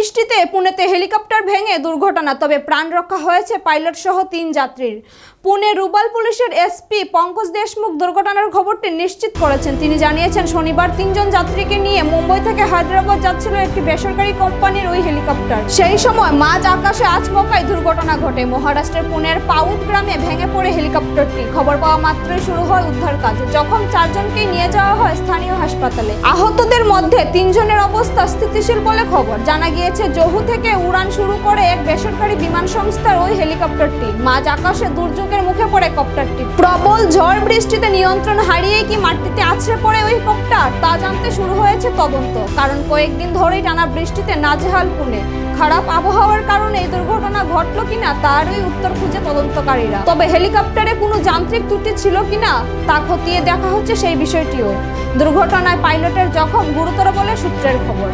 বৃষ্টিতে পুনেতে হেলিকপ্টার ভেঙে দুর্ঘটনা, তবে প্রাণ রক্ষা হয়েছে পাইলট সহ তিন যাত্রীর। পুনে রুবাল পুলিশের এসপি পঙ্কজ দেশমুখ দুর্ঘটনার খবরটি নিশ্চিত করেছেন। তিনি জানিয়েছেন, শনিবার তিনজন যাত্রীকে নিয়ে মুম্বই থেকে হায়দ্রাবাদ যাচ্ছিল একটি বেসরকারি কোম্পানির ওই হেলিকপ্টার। সেই সময় মাঝ আকাশে আচমকায় দুর্ঘটনা ঘটে। মহারাষ্ট্রের পুনের পাউদ গ্রামে ভেঙে পড়ে হেলিকপ্টারটি। খবর পাওয়া মাত্রই শুরু হয় উদ্ধার কাজ। যখন চারজনকে নিয়ে যাওয়া হয় স্থানীয় হাসপাতালে। আহতদের মধ্যে তিনজনের অবস্থা স্থিতিশীল বলে খবর। জানা গিয়েছে জহু থেকে উড়ান শুরু করে এক বেসরকারি বিমান সংস্থার ওই হেলিকপ্টারটি। মাঝ আকাশে দুর্যোগের মুখে পড়ে কপ্টারটি। প্রবল ঝড় বৃষ্টিতে নিয়ন্ত্রণ হারিয়ে কি মাটিতে আছড়ে পড়ে ওই কপ্টার? তা জানতে শুরু হয়েছে তদন্ত। কারণ কয়েকদিন ধরেই টানা বৃষ্টিতে নাজেহাল পুনে। খারাপ আবহাওয়ার কারণে এই দুর্ঘটনা ঘটলো কিনা তারই উত্তর খুঁজে তদন্তকারীরা। তবে হেলিকপ্টারে কোনো যান্ত্রিক ত্রুটি ছিল কিনা, তা খতিয়ে দেখা হচ্ছে সেই বিষয়টিও। দুর্ঘটনায় পাইলটের জখম গুরুতর বলে সূত্রের খবর।